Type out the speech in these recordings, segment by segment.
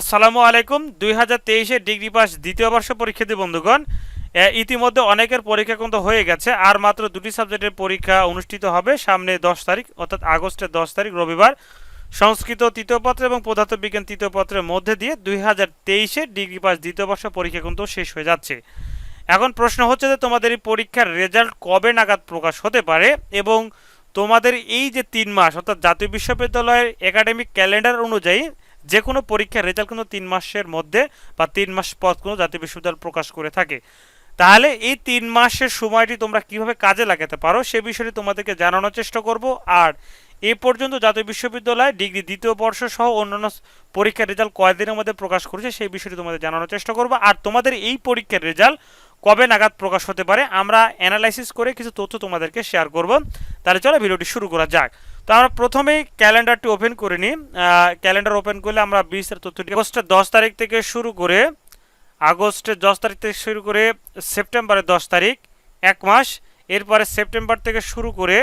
আসসালামু আলাইকুম। দুই হাজার তেইশে ডিগ্রি পাস দ্বিতীয় বর্ষ পরীক্ষার্থী বন্ধুগণ ইতিমধ্যে অনেকের পরীক্ষা কিন্তু হয়ে গেছে, আর মাত্র দুটি সাবজেক্টের পরীক্ষা অনুষ্ঠিত হবে সামনে দশ তারিখ, অর্থাৎ আগস্টের দশ তারিখ, রবিবার। সংস্কৃত তৃতীয় পত্র এবং পদার্থবিজ্ঞান তৃতীয় পত্রের মধ্যে দিয়ে দুই হাজার তেইশে ডিগ্রি পাস দ্বিতীয় বর্ষ পরীক্ষা কিন্তু শেষ হয়ে যাচ্ছে। এখন প্রশ্ন হচ্ছে যে তোমাদের এই পরীক্ষার রেজাল্ট কবে নাগাদ প্রকাশ হতে পারে এবং তোমাদের এই যে তিন মাস, অর্থাৎ জাতীয় বিশ্ববিদ্যালয়ের একাডেমিক ক্যালেন্ডার অনুযায়ী যে কোনো পরীক্ষার রেজাল্ট কিন্তু তিন মাসের মধ্যে বা তিন মাস পর কোনো জাতীয় বিশ্ববিদ্যালয় প্রকাশ করে থাকে। তাহলে এই তিন মাসের সময়টি তোমরা কীভাবে কাজে লাগাতে পারো সে বিষয়টি তোমাদেরকে জানানোর চেষ্টা করব। আর এ পর্যন্ত জাতীয় বিশ্ববিদ্যালয়, ডিগ্রি দ্বিতীয় বর্ষ সহ অন্যান্য পরীক্ষার রেজাল্ট কয়েকদিনের মধ্যে প্রকাশ করেছে সেই বিষয়টি তোমাদের জানানোর চেষ্টা করব। আর তোমাদের এই পরীক্ষার রেজাল্ট কবে নাগাদ প্রকাশ হতে পারে, আমরা অ্যানালাইসিস করে কিছু তথ্য তোমাদেরকে শেয়ার করব। তাহলে চলো ভিডিওটি শুরু করা যাক। তো আমরা প্রথমেই ক্যালেন্ডারটি ওপেন করে নিই। ক্যালেন্ডার ওপেন করলে আমরা বিশের তথ্যটি আগস্টের দশ তারিখ থেকে শুরু করে, আগস্টের দশ তারিখ থেকে শুরু করে সেপ্টেম্বরের দশ তারিখ, এক মাস। এরপরে সেপ্টেম্বর থেকে শুরু করে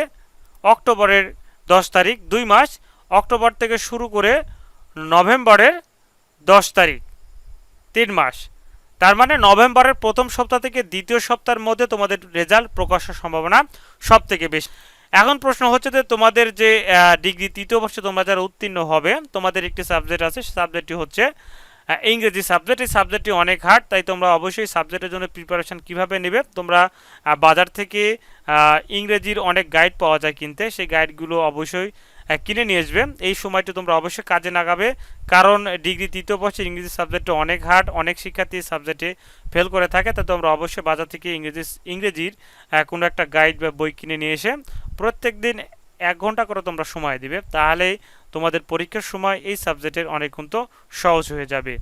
অক্টোবরের দশ তারিখ, দুই মাস। অক্টোবর থেকে শুরু করে নভেম্বরের দশ তারিখ, তিন মাস। তার মানে নভেম্বরের প্রথম সপ্তাহ থেকে দ্বিতীয় সপ্তাহের মধ্যে তোমাদের রেজাল্ট প্রকাশের সম্ভাবনা সব থেকে বেশি। এখন প্রশ্ন হচ্ছে যে তোমাদের যে ডিগ্রি তৃতীয় বর্ষে তোমরা যারা উত্তীর্ণ হবে, তোমাদের একটি সাবজেক্ট আছে সাবজেক্টটি হচ্ছে ইংরেজি সাবজেক্ট এই সাবজেক্টটি অনেক হার্ড তাই তোমরা অবশ্যই সাবজেক্টের জন্য প্রিপারেশন কীভাবে নেবে? তোমরা বাজার থেকে ইংরেজির অনেক গাইড পাওয়া যায় কিনতে, সেই গাইডগুলো অবশ্যই কিনে নিয়ে আসবে। এই সময়টি তোমরা অবশ্যই কাজে লাগাবে, কারণ ডিগ্রি তৃতীয় বর্ষের ইংরেজি সাবজেক্টটা অনেক হার্ড অনেক শিক্ষার্থী সাবজেক্টে ফেল করে থাকে, তাই তোমরা অবশ্যই বাজার থেকে ইংরেজি, ইংরেজির কোনো একটা গাইড বা বই কিনে নিয়ে এসে প্রত্যেক দিন এক ঘণ্টা করে তোমরা সময় দিবে, তাহলেই তোমাদের পরীক্ষার সময় এই সাবজেক্টের অনেক কিন্তু সহজ হয়ে যাবে।